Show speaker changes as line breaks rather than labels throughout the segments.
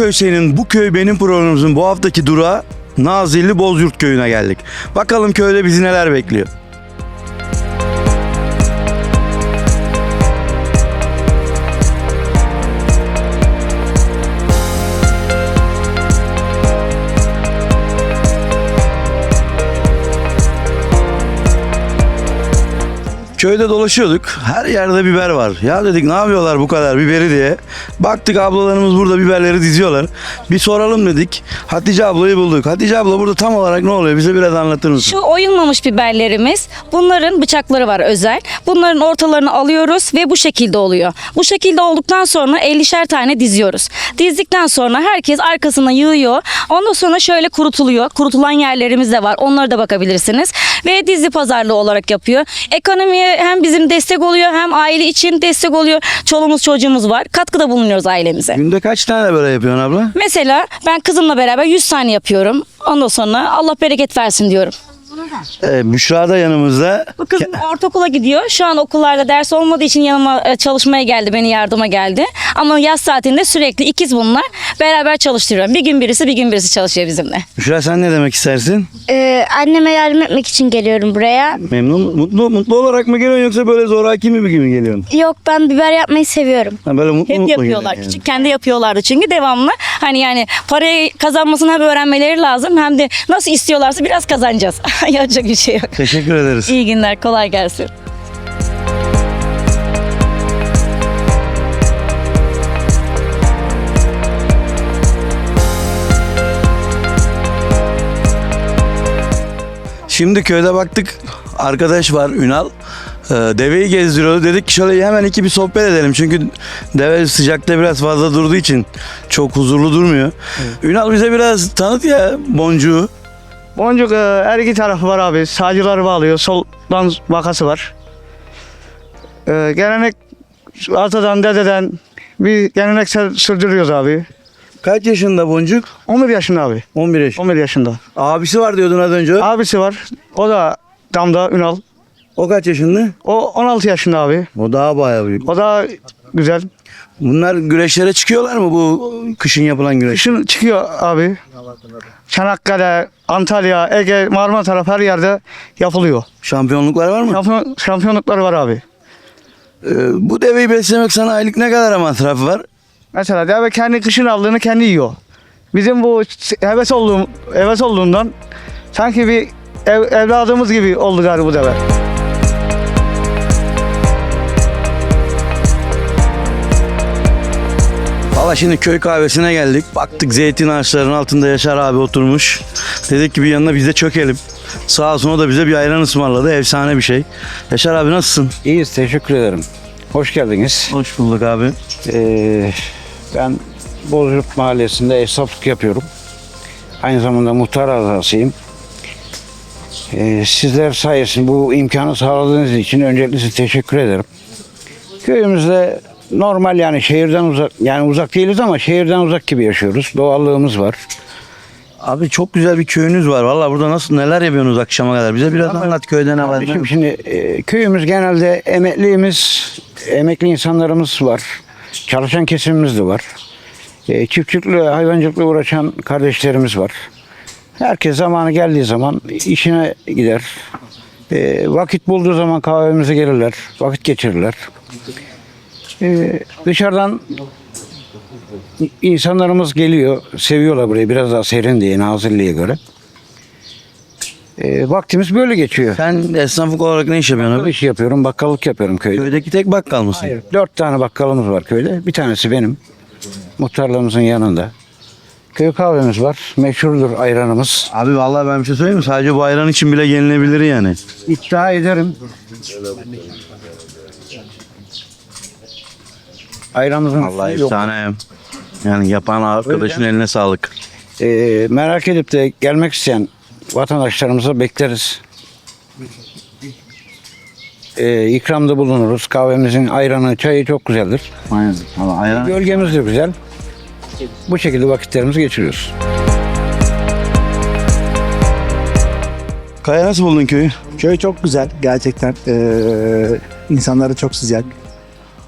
Köy senin, bu köy benim programımızın bu haftaki durağı Nazilli Bozyurt köyüne geldik. Bakalım köyde bizi neler bekliyor. Köyde dolaşıyorduk. Her yerde biber var. Ya dedik ne yapıyorlar bu kadar biberi diye. Baktık ablalarımız burada biberleri diziyorlar. Bir soralım dedik. Hatice ablayı bulduk. Hatice abla burada tam olarak ne oluyor? Bize biraz anlatır mısın?
Şu oyulmamış biberlerimiz bunların bıçakları var özel. Bunların ortalarını alıyoruz ve bu şekilde oluyor. Bu şekilde olduktan sonra 50'şer tane diziyoruz. Dizdikten sonra herkes arkasına yığıyor. Ondan sonra şöyle kurutuluyor. Kurutulan yerlerimiz de var. Onlara da bakabilirsiniz. Ve dizi pazarlığı olarak yapıyor. Ekonomiye hem bizim destek oluyor hem aile için destek oluyor. Çoluğumuz çocuğumuz var. Katkıda bulunuyoruz ailemize.
Günde kaç tane böyle yapıyorsun abla?
Mesela ben kızımla beraber 100 tane yapıyorum. Ondan sonra Allah bereket versin diyorum.
Ee, Büşra da yanımızda.
Bu kızım ortaokula gidiyor. Şu an okullarda ders olmadığı için yanıma e, çalışmaya geldi, beni yardıma geldi. Ama yaz saatinde sürekli ikiz bunlar. Beraber çalıştırıyorum. Bir gün birisi, bir gün birisi çalışıyor bizimle.
Büşra sen ne demek istersin?
Ee, anneme yardım etmek için geliyorum buraya.
Memnun, mutlu, mutlu olarak mı geliyorsun yoksa böyle zoraki mi gibi geliyorsun?
Yok ben biber yapmayı seviyorum.
Ha, böyle mutlu
Hep
mutlu
yapıyorlar.
geliyorsun yani.
Küçükken de yapıyorlardı çünkü devamlı. Hani yani parayı kazanmasını hem öğrenmeleri lazım hem de nasıl istiyorlarsa biraz kazanacağız. Yapacak bir şey yok.
Teşekkür ederiz.
İyi günler, kolay gelsin.
Şimdi köyde baktık arkadaş var Ünal. Ee, deveyi gezdiriyordu. Dedik ki şöyle hemen iki bir sohbet edelim. Çünkü deve sıcakta biraz fazla durduğu için çok huzurlu durmuyor. Ünal bize biraz tanıt ya boncuğu.
Boncuk e, her iki tarafı var abi. Sağcıları bağlıyor. Soldan vakası var. E, gelenek atadan dededen bir geleneksel sürdürüyoruz abi.
Kaç yaşında boncuk?
11 yaşında abi.
11 yaş.
11 yaşında.
Abisi var diyordun az önce.
Abisi var. O da damda Ünal.
O kaç yaşında?
O 16 yaşında abi.
O daha bayağı büyük.
O da güzel.
Bunlar güreşlere çıkıyorlar mı bu kışın yapılan güreş?
Kışın çıkıyor abi. Çanakkale, Antalya, Ege, Marmara taraf her yerde yapılıyor.
Şampiyonluklar var mı?
Şampiyon, şampiyonlukları var abi.
Ee, bu deveyi beslemek sana aylık ne kadar masrafı var?
Mesela deve kendi kışın aldığını kendi yiyor. Bizim bu heves olduğum heves olduğundan sanki bir ev, evladımız gibi oldu galiba bu deve.
Valla şimdi köy kahvesine geldik. Baktık zeytin ağaçlarının altında Yaşar abi oturmuş. Dedik ki bir yanına biz de çökelim. Sağ olsun o da bize bir ayran ısmarladı. Efsane bir şey. Yaşar abi nasılsın?
İyiyiz, teşekkür ederim. Hoş geldiniz.
Hoş bulduk abi.
Ee, ben Bozürt Mahallesi'nde esnaflık yapıyorum. Aynı zamanda muhtar azasıyım. Ee, sizler sayesinde bu imkanı sağladığınız için öncelikle size teşekkür ederim. Köyümüzde normal yani şehirden uzak, yani uzak değiliz ama şehirden uzak gibi yaşıyoruz. Doğallığımız var.
Abi çok güzel bir köyünüz var. Valla burada nasıl neler yapıyorsunuz akşama kadar? Bize biraz anlat köyde ne var.
Şimdi, şimdi e, köyümüz genelde emekliliğimiz, emekli insanlarımız var. Çalışan kesimimiz de var. E, çiftçilikle, hayvancılıkla uğraşan kardeşlerimiz var. Herkes zamanı geldiği zaman işine gider. E, vakit bulduğu zaman kahvemize gelirler, vakit geçirirler. E, dışarıdan insanlarımız geliyor, seviyorlar burayı biraz daha serin diye, Nazilli'ye göre. E, vaktimiz böyle geçiyor.
Sen esnaflık olarak ne iş yapıyorsun
Bakkal
abi?
işi yapıyorum, bakkallık yapıyorum köyde.
Köydeki tek bakkal mısın?
Hayır, dört tane bakkalımız var köyde. Bir tanesi benim. Muhtarlığımızın yanında. Köy kahvemiz var. Meşhurdur ayranımız.
Abi vallahi ben bir şey söyleyeyim mi? Sadece bu ayran için bile yenilebilir yani.
İddia ederim. Ayranımızın
Vallahi
yok.
efsane. Yani yapan arkadaşın eline sağlık.
Ee, merak edip de gelmek isteyen vatandaşlarımıza bekleriz. Ee, ikramda bulunuruz. Kahvemizin ayranı, çayı çok güzeldir.
Aynen. Vallahi ayran.
Gölgemiz de güzel. Bu şekilde vakitlerimizi geçiriyoruz.
Kaya nasıl buldun köyü?
Köy çok güzel gerçekten. Ee, insanları çok sıcak.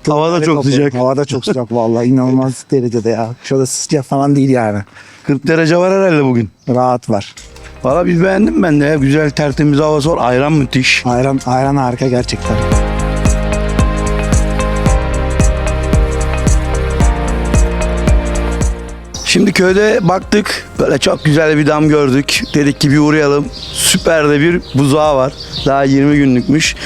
Havada çok sıcak.
Havada çok sıcak vallahi inanılmaz derecede ya. Şurada sıcak falan değil yani.
40 derece var herhalde bugün.
Rahat var.
Valla biz beğendim ben de ya. Güzel tertemiz havası var. Ayran müthiş.
Ayran, ayran harika gerçekten.
Şimdi köyde baktık. Böyle çok güzel bir dam gördük. Dedik ki bir uğrayalım. Süper de bir buzağı var. Daha 20 günlükmüş.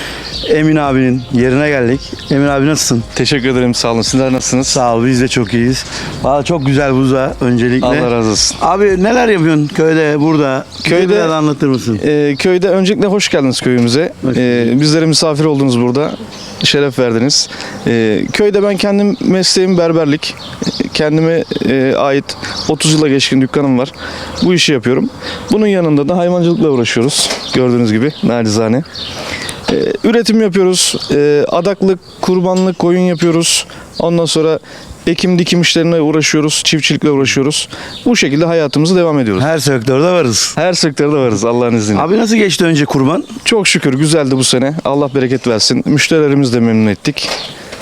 Emin abinin yerine geldik. Emin abi nasılsın?
Teşekkür ederim sağ olun. Sizler nasılsınız?
Sağ ol biz de çok iyiyiz. Valla çok güzel buzağı öncelikle.
Allah razı olsun.
Abi neler yapıyorsun köyde, burada?
Köyde-
biraz anlatır mısın?
Ee, köyde öncelikle hoş geldiniz köyümüze.
Hoş
Ee, bizlere misafir oldunuz burada. Şeref verdiniz. Ee, köyde ben kendim mesleğim berberlik. Kendime e, ait 30 yıla geçkin dükkanım var. Bu işi yapıyorum. Bunun yanında da hayvancılıkla uğraşıyoruz. Gördüğünüz gibi nacizane. Ee, üretim yapıyoruz. Ee, adaklık, kurbanlık, koyun yapıyoruz. Ondan sonra ekim dikim işlerine uğraşıyoruz. Çiftçilikle uğraşıyoruz. Bu şekilde hayatımızı devam ediyoruz.
Her sektörde varız.
Her sektörde varız Allah'ın izniyle.
Abi nasıl geçti önce kurban?
Çok şükür güzeldi bu sene. Allah bereket versin. Müşterilerimizi de memnun ettik.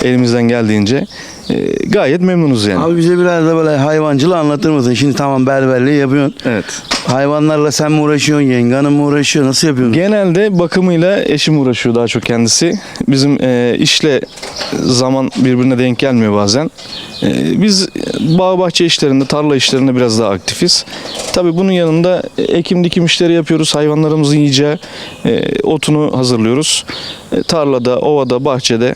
Elimizden geldiğince. Ee, gayet memnunuz yani.
Abi bize biraz da böyle hayvancılığı anlatır mısın? Şimdi tamam berberliği yapıyorsun.
Evet.
Hayvanlarla sen mi uğraşıyorsun, yenganın mı uğraşıyor? Nasıl yapıyorsun?
Genelde bakımıyla eşim uğraşıyor daha çok kendisi. Bizim e, işle zaman birbirine denk gelmiyor bazen. E, biz bağ bahçe işlerinde, tarla işlerinde biraz daha aktifiz. Tabii bunun yanında ekim dikim işleri yapıyoruz. Hayvanlarımızın yiyeceği e, otunu hazırlıyoruz. E, tarlada, ovada, bahçede e,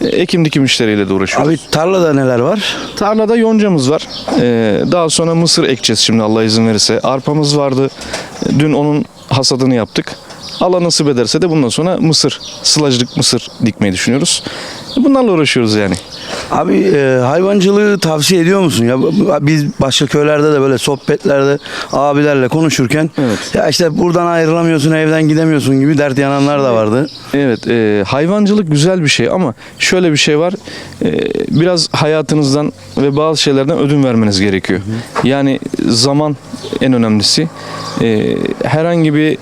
ekim dikim işleriyle de uğraşıyoruz.
Abi tarlada neler var?
Tarlada yoncamız var. Ee, daha sonra mısır ekeceğiz şimdi Allah izin verirse. Arpamız vardı. Dün onun hasadını yaptık. Allah nasip ederse de bundan sonra mısır, sılacılık mısır dikmeyi düşünüyoruz. Bunlarla uğraşıyoruz yani.
Abi e, hayvancılığı tavsiye ediyor musun? Ya biz başka köylerde de böyle sohbetlerde abilerle konuşurken
Evet.
ya işte buradan ayrılamıyorsun, evden gidemiyorsun gibi dert yananlar da vardı.
Evet, e, hayvancılık güzel bir şey ama şöyle bir şey var. E, biraz hayatınızdan ve bazı şeylerden ödün vermeniz gerekiyor. Yani zaman en önemlisi. E, herhangi bir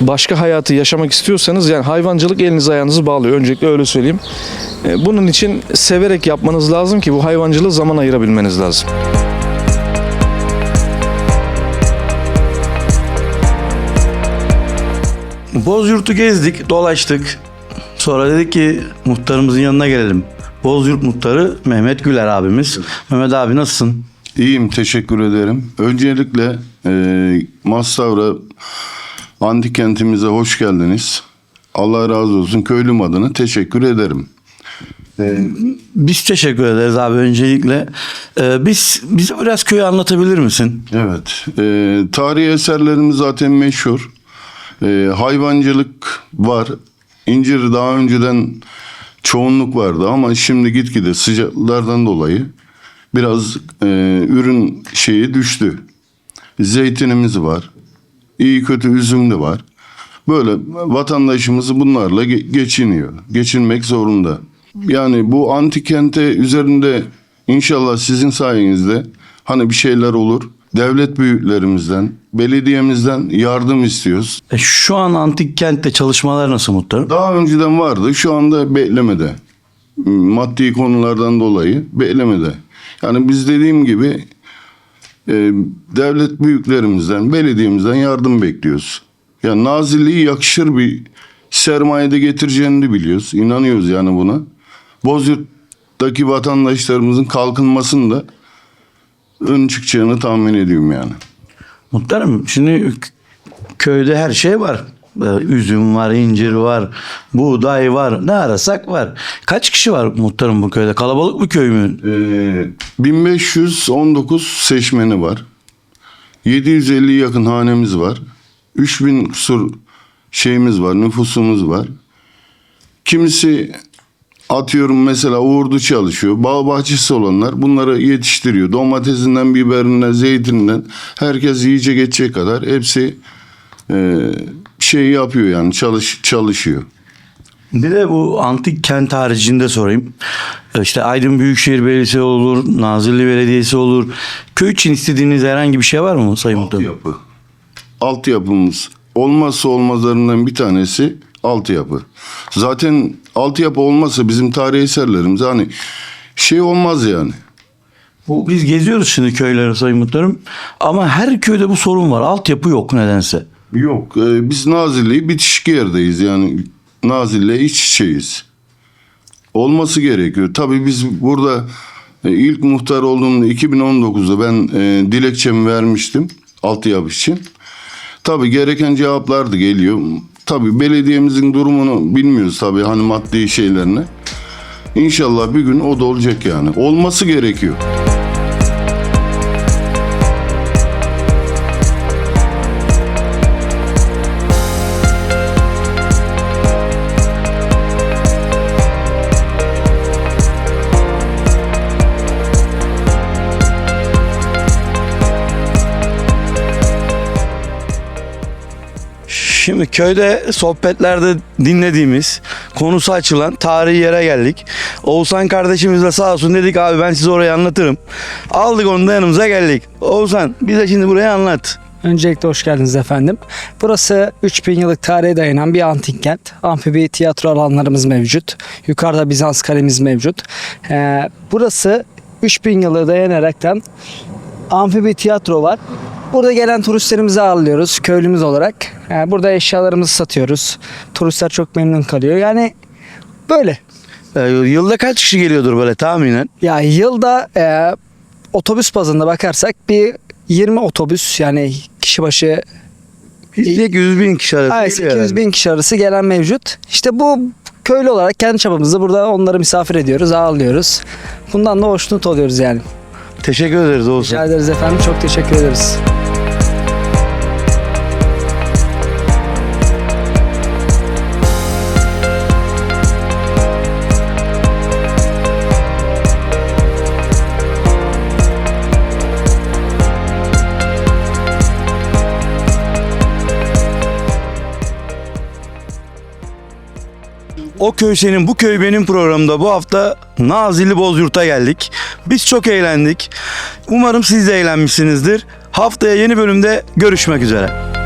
başka hayatı yaşamak istiyorsanız yani hayvancılık eliniz ayağınızı bağlıyor. Öncelikle öyle söyleyeyim. E, bunun için severek yapmanız lazım ki bu hayvancılığı zaman ayırabilmeniz lazım.
Bozyurt'u gezdik, dolaştık. Sonra dedik ki muhtarımızın yanına gelelim. Bozyurt muhtarı Mehmet Güler abimiz. Mehmet abi nasılsın?
İyiyim teşekkür ederim. Öncelikle e, Mastavra antik kentimize hoş geldiniz. Allah razı olsun köylüm adına teşekkür ederim. E,
Biz teşekkür ederiz abi öncelikle. Ee, biz bize biraz köyü anlatabilir misin?
evet e, tarihi eserlerimiz zaten meşhur. E, hayvancılık var. İncir daha önceden çoğunluk vardı ama şimdi gitgide sıcaklardan dolayı biraz e, ürün şeyi düştü. Zeytinimiz var. İyi kötü üzüm de var. Böyle vatandaşımız bunlarla ge- geçiniyor. Geçinmek zorunda. Yani bu antik kente üzerinde inşallah sizin sayenizde hani bir şeyler olur. Devlet büyüklerimizden, belediyemizden yardım istiyoruz.
E, şu an antik kentte çalışmalar nasıl muhtarım?
Daha önceden vardı. Şu anda beklemede. Maddi konulardan dolayı beklemede. Yani biz dediğim gibi e, devlet büyüklerimizden, belediyemizden yardım bekliyoruz. Yani nazilliği yakışır bir sermayede getireceğini biliyoruz. İnanıyoruz yani buna. Bozyurt'taki vatandaşlarımızın kalkınmasında ön çıkacağını tahmin ediyorum yani.
Muhtarım şimdi köyde her şey var. Ee, Üzüm var, incir var, buğday var. Ne arasak var. Kaç kişi var muhtarım bu köyde? Kalabalık bir köy mü?
Ee, 1519 seçmeni var. 750 yakın hanemiz var. 3000 kusur şeyimiz var, nüfusumuz var. Kimisi atıyorum mesela uğurdu çalışıyor. Bağ bahçesi olanlar bunları yetiştiriyor. Domatesinden, biberinden, zeytininden herkes yiyecek geçecek kadar hepsi e, şey yapıyor yani çalış, çalışıyor.
Bir de bu antik kent haricinde sorayım. İşte Aydın Büyükşehir Belediyesi olur, Nazilli Belediyesi olur. Köy için istediğiniz herhangi bir şey var mı Sayın Muhtarım?
Altyapı. Altyapımız olmazsa olmazlarından bir tanesi altyapı. Zaten altyapı olmasa bizim tarihi eserlerimiz hani şey olmaz yani.
Bu, biz geziyoruz şimdi köyleri sayın muhtarım. Ama her köyde bu sorun var. Altyapı yok nedense.
Yok e, biz Nazilli'yi bitişik yerdeyiz yani Nazilli'ye iç içeyiz. Olması gerekiyor. Tabii biz burada e, ilk muhtar olduğumda 2019'da ben e, dilekçemi vermiştim altyapı için. Tabii gereken cevaplar da geliyor. Tabii belediyemizin durumunu bilmiyoruz tabii hani maddi şeylerini. İnşallah bir gün o da olacak yani. Olması gerekiyor.
Şimdi köyde sohbetlerde dinlediğimiz, konusu açılan tarihi yere geldik. Oğuzhan kardeşimizle sağ olsun dedik abi ben size orayı anlatırım. Aldık onu da yanımıza geldik. Oğuzhan bize şimdi burayı anlat.
Öncelikle hoş geldiniz efendim. Burası 3000 yıllık tarihe dayanan bir antik kent. Amfibi tiyatro alanlarımız mevcut. Yukarıda Bizans kalemiz mevcut. Ee, burası 3000 yılı dayanaraktan amfibi tiyatro var. Burada gelen turistlerimizi ağırlıyoruz köylümüz olarak. Ee, burada eşyalarımızı satıyoruz. Turistler çok memnun kalıyor. Yani böyle.
Ee, yılda kaç kişi geliyordur böyle tahminen?
Ya yılda e, otobüs bazında bakarsak bir 20 otobüs yani kişi başı
İlk 100 bin kişi arası
Ay,
geliyor
800
herhalde.
bin kişi arası gelen mevcut. İşte bu köylü olarak kendi çapımızda burada onları misafir ediyoruz, ağırlıyoruz. Bundan da hoşnut oluyoruz yani.
Teşekkür ederiz Oğuzhan.
Rica ederiz efendim. Çok teşekkür ederiz.
O köy senin, bu köy benim programında bu hafta Nazilli Bozyurt'a geldik. Biz çok eğlendik. Umarım siz de eğlenmişsinizdir. Haftaya yeni bölümde görüşmek üzere.